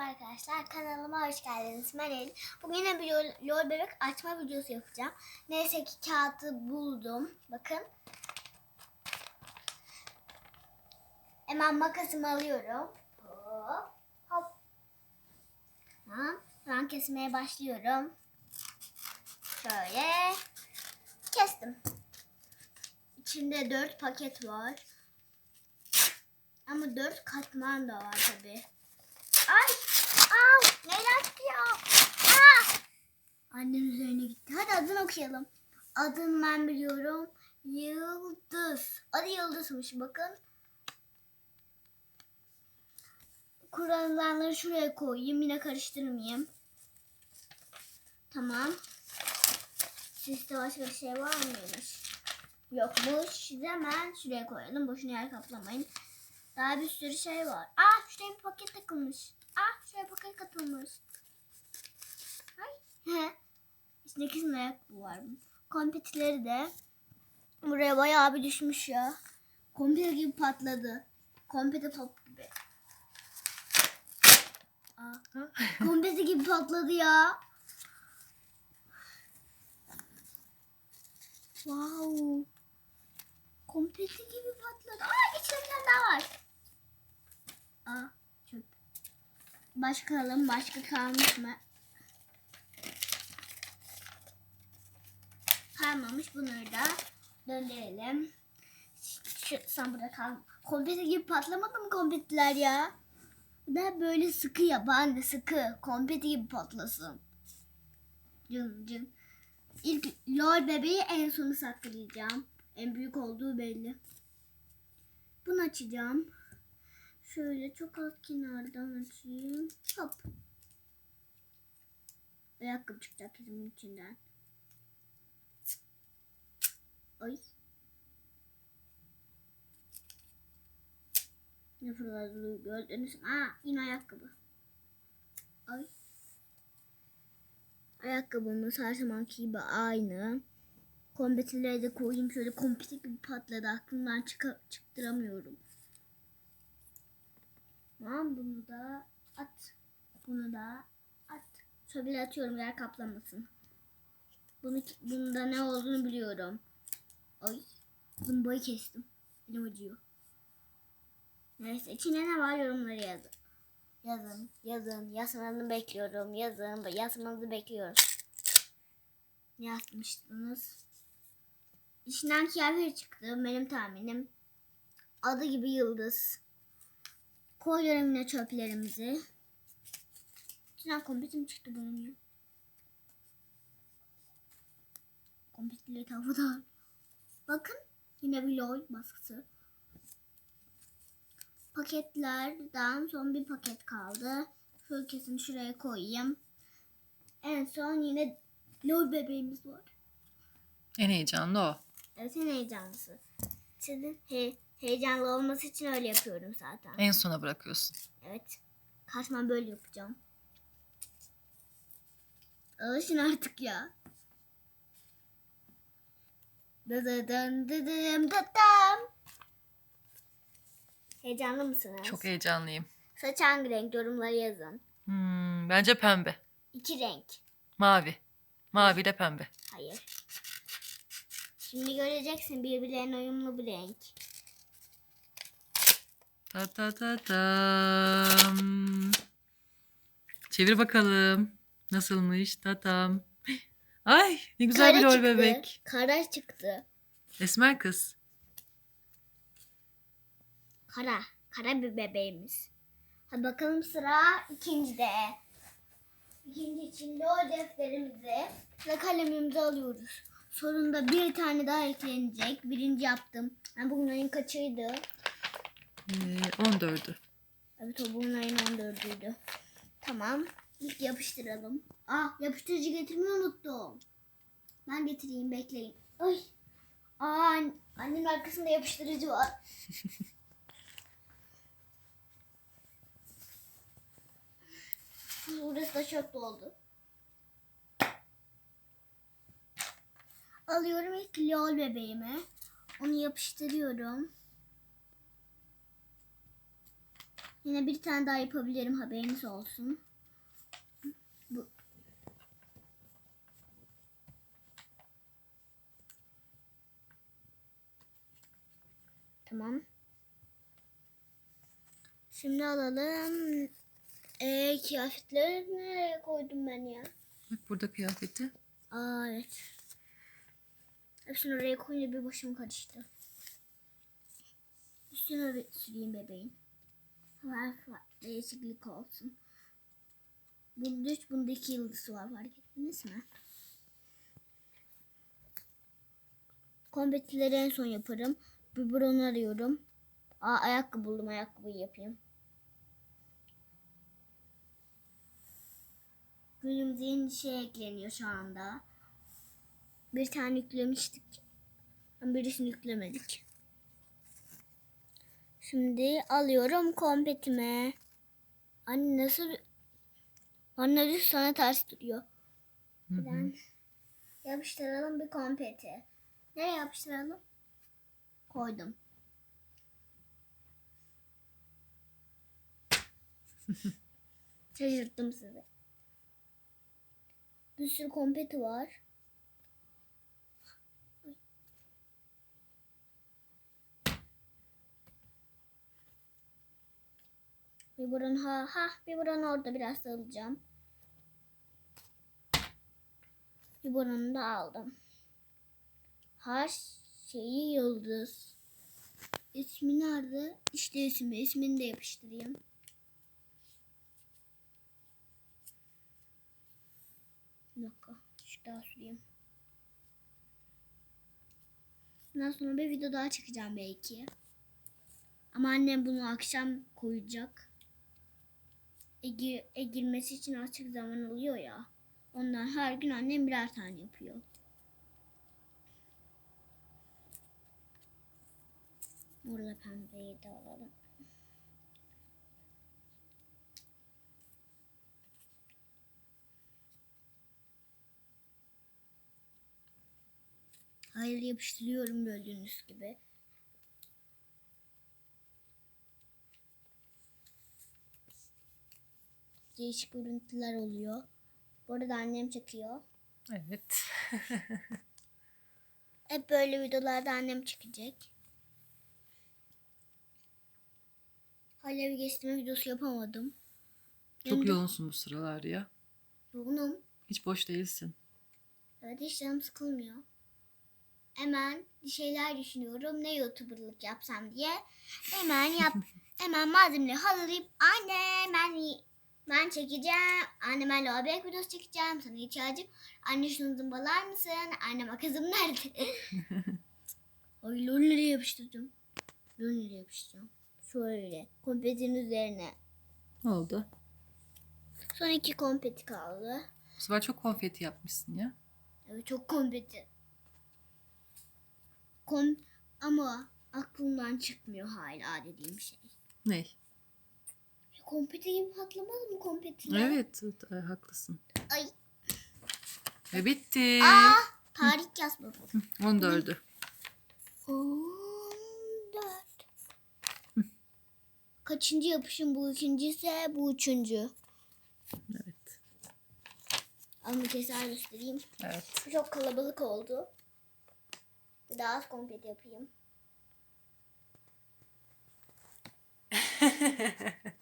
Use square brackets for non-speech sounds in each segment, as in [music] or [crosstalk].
Merhaba arkadaşlar kanalıma hoş geldiniz. Ben Elin. Bugün yine bir lol, lol bebek açma videosu yapacağım. Neyse ki kağıdı buldum. Bakın. Hemen makasımı alıyorum. Hop. Hop. Tamam. Ben kesmeye başlıyorum. Şöyle. Kestim. İçinde dört paket var. Ama dört katman da var tabi. Ay! Ay! Neler ya? Ah! Annem üzerine gitti. Hadi adını okuyalım. Adını ben biliyorum. Yıldız. Adı Yıldız'mış bakın. Kur'anları şuraya koyayım. Yine karıştırmayayım. Tamam. Sizde başka bir şey var mıymış? Yokmuş. Hemen şuraya koyalım. Boşuna yer kaplamayın. Daha bir sürü şey var. Ah şuraya bir paket takılmış. Şuraya paket katılmış. Ay. He. İçinde kesin ayakkabı var. Kompetileri de buraya bayağı bir düşmüş ya. Kompeti gibi patladı. Kompeti top gibi. Kompeti gibi patladı ya. Wow. Kompeti gibi patladı. Aa içinde daha var. Aa çöp. Bakalım başka kalmış mı? Kalmamış bunları da döndürelim. Şu, sen burada kal. Kompeti gibi patlamadı mı kompetiler ya? Ben böyle sıkı yap anne sıkı. Kompeti gibi patlasın. Cın cın. İlk lol bebeği en sonu saklayacağım. En büyük olduğu belli. Bunu açacağım. Şöyle çok az kenardan açayım. Hop. Ayakkabı çıkacak bizim içinden. Ay. Ne fırladı gördünüz? Aa yine ayakkabı. Ay. Ayakkabımız her zamanki gibi aynı. Kombetilere de koyayım şöyle kompeti gibi patladı. Aklımdan çıka, çıktıramıyorum. Tamam bunu da at. Bunu da at. Şöyle atıyorum yer kaplamasın. Bunu, bunda ne olduğunu biliyorum. Ay. Bunun boyu kestim. Elim acıyor. Neyse içine ne var yorumları yazın. Yazın, yazın. Yazmanızı bekliyorum. Yazın, yazmanızı bekliyorum. Yazmıştınız. İçinden kıyafet çıktı. Benim tahminim. Adı gibi yıldız. Koyuyorum yine çöplerimizi. İçinden kompetim çıktı bunun ya. Kompetli tavada. Bakın yine bir lol baskısı. Paketlerden son bir paket kaldı. Şöyle kesin şuraya koyayım. En son yine lol bebeğimiz var. En heyecanlı o. Evet en heyecanlısı. Sizin he, heyecanlı olması için öyle yapıyorum zaten. En sona bırakıyorsun. Evet. Kaçman böyle yapacağım. Alışın artık ya. Dıdıdım dıdım dıdım. Heyecanlı mısınız? Çok heyecanlıyım. Saç hangi renk yorumları yazın. Hmm, bence pembe. İki renk. Mavi. Mavi ile pembe. Hayır. Şimdi göreceksin birbirlerine uyumlu bir renk. Ta ta ta tam. Çevir bakalım. Nasılmış tatam. [gasps] Ay ne güzel bir Kara rol çıktı. bebek. Kara çıktı. Esmer kız. Kara. Kara bir bebeğimiz. Hadi bakalım sıra ikincide. İkinci için de o defterimizi ve kalemimizi alıyoruz. Sonunda bir tane daha eklenecek. Birinci yaptım. Ben bugün ayın kaçıydı? Ee, 14'ü. Evet o bugün ayın 14'üydü. Tamam. İlk yapıştıralım. Ah yapıştırıcı getirmeyi unuttum. Ben getireyim bekleyin. Ay. Aa, an- annemin arkasında yapıştırıcı var. [laughs] Burası da çok doldu. Alıyorum ilk lol bebeğimi. Onu yapıştırıyorum. Yine bir tane daha yapabilirim haberiniz olsun. Bu. Tamam. Şimdi alalım. Ee, kıyafetleri nereye koydum ben ya? Bak burada kıyafeti. Aa evet. Hepsini oraya koyunca bir başım karıştı. Üstüne bir süreyim bebeğin. Var var. Değişiklik olsun. Bunda üç, bunda iki yıldızı var fark ettiniz mi? Kombetileri en son yaparım. Biberon arıyorum. Aa ayakkabı buldum ayakkabıyı yapayım. Günümüze yeni şey ekleniyor şu anda. Bir tane yüklemiştik. Birisini yüklemedik. Şimdi alıyorum kompetime. Anne nasıl... Anne düz sana ters duruyor. Hı hı. Yapıştıralım bir kompeti. Nereye yapıştıralım? Koydum. [laughs] Şaşırttım sizi. Bir sürü kompeti var. Bir buranın ha ha bir buranın orada biraz alacağım. Bir buranın da aldım. Her şeyi yıldız. İsmi nerede? İşte ismi. İsmini de yapıştırayım. Bir dakika. Şu daha. Bundan sonra bir video daha çekeceğim belki. Ama annem bunu akşam koyacak. E, gir- e girmesi için açık zaman oluyor ya. Ondan her gün annem birer tane yapıyor. Burada pembeyi de alalım. Hayır yapıştırıyorum gördüğünüz gibi. Değişik görüntüler oluyor. Bu arada annem çekiyor. Evet. [laughs] Hep böyle videolarda annem çekecek. Hala bir geçtirme videosu yapamadım. Çok yoğunsun bu sıralar ya. Yoğunum. Hiç boş değilsin. Evet hiç canım sıkılmıyor. Hemen bir şeyler düşünüyorum. Ne youtuberlık yapsam diye. Hemen yap. [laughs] hemen malzemeleri hazırlayıp anne ben ben çekeceğim. Anne ben lobek videosu çekeceğim. Sana ihtiyacım. Anne şunu zımbalar mısın? Anne makasım nerede? [laughs] Ay lolleri yapıştırdım. Lolleri yapıştıracağım. Şöyle. Kompetin üzerine. Ne oldu? Son iki kompeti kaldı. Bu sefer çok konfeti yapmışsın ya. Evet çok kompeti. Kom ama aklımdan çıkmıyor hala dediğim şey. Ne? Kompeti gibi patlamadı mı kompetiler? Evet, e, haklısın. Ay. Ve bitti. Aa, tarih yazmadım. 14'ü. 14. Kaçıncı yapışım bu ikinci ise bu üçüncü. Evet. Ama keser göstereyim. Evet. Bu çok kalabalık oldu. Daha az kompeti yapayım.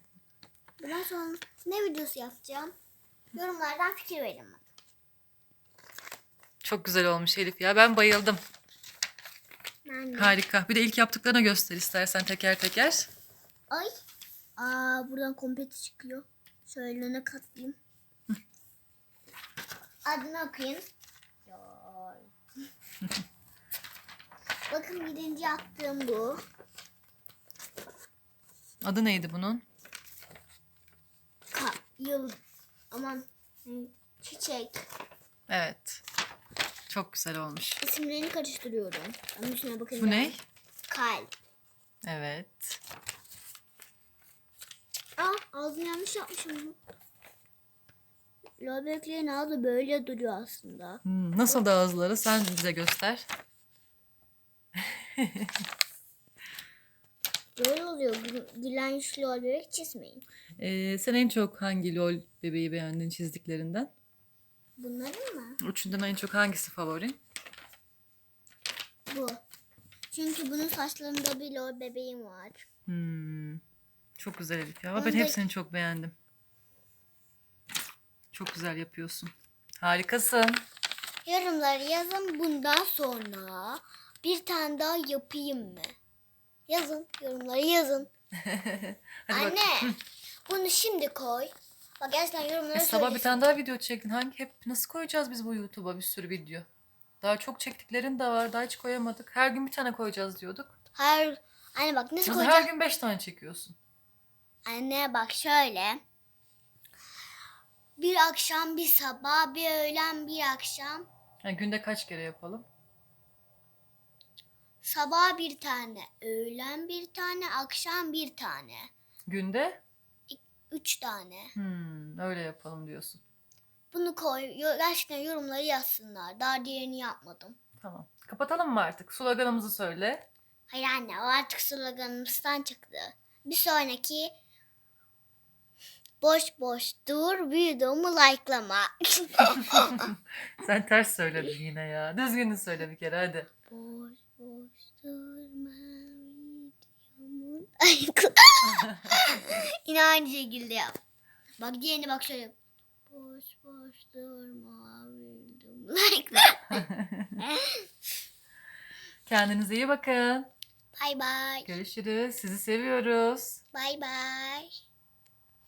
[laughs] Bundan sonra ne videosu yapacağım? Yorumlardan fikir verin bana. Çok güzel olmuş Elif ya. Ben bayıldım. Ben de. Harika. Bir de ilk yaptıklarını göster istersen teker teker. Ay. Aa buradan kompeti çıkıyor. Şöyle öne katlayayım. Adını okuyun. [laughs] Bakın birinci yaptığım bu. Adı neydi bunun? Yıl. Aman. hı, Çiçek. Evet. Çok güzel olmuş. İsimlerini karıştırıyorum. Ama şuna bakın. Bu ne? Kalp. Evet. Aa ağzını yanlış yapmışım. Löbeklerin ağzı böyle duruyor aslında. Hmm, nasıl da ağızları sen bize göster. [laughs] Oluyor. Gü- Gülen yüzlü ol bebek çizmeyin. Ee, sen en çok hangi LOL bebeği beğendin çizdiklerinden? Bunların mı? Üçünden en çok hangisi favorin? Bu. Çünkü bunun saçlarında bir lol bebeğim var. Hmm. Çok güzel Elif ya. Ama ben hepsini çok beğendim. Çok güzel yapıyorsun. Harikasın. Yorumları yazın bundan sonra bir tane daha yapayım mı? Yazın. Yorumları yazın. [laughs] Bak. Anne. bunu şimdi koy. Bak gerçekten yorumlara E, sabah bir tane daha video çektin. Hangi hep nasıl koyacağız biz bu YouTube'a bir sürü video? Daha çok çektiklerin de var. Daha hiç koyamadık. Her gün bir tane koyacağız diyorduk. Her Anne bak nasıl koyacağım? her gün beş tane çekiyorsun? Anne bak şöyle. Bir akşam, bir sabah, bir öğlen, bir akşam. Yani günde kaç kere yapalım? Sabah bir tane, öğlen bir tane, akşam bir tane. Günde? Üç tane. Hmm, öyle yapalım diyorsun. Bunu koy. Gerçekten yorumları yazsınlar. Daha diğerini yapmadım. Tamam. Kapatalım mı artık? Sloganımızı söyle. Hayır anne o artık sloganımızdan çıktı. Bir sonraki boş boş dur videomu like'lama. [laughs] Sen ters söyledin yine ya. Düzgününü söyle bir kere hadi. boş boş durma like. Yine aynı şekilde yap. Bak diğerini bak şöyle. Boş boş durma. [laughs] [laughs] Kendinize iyi bakın. Bye bye. Görüşürüz. Sizi seviyoruz. Bye bye.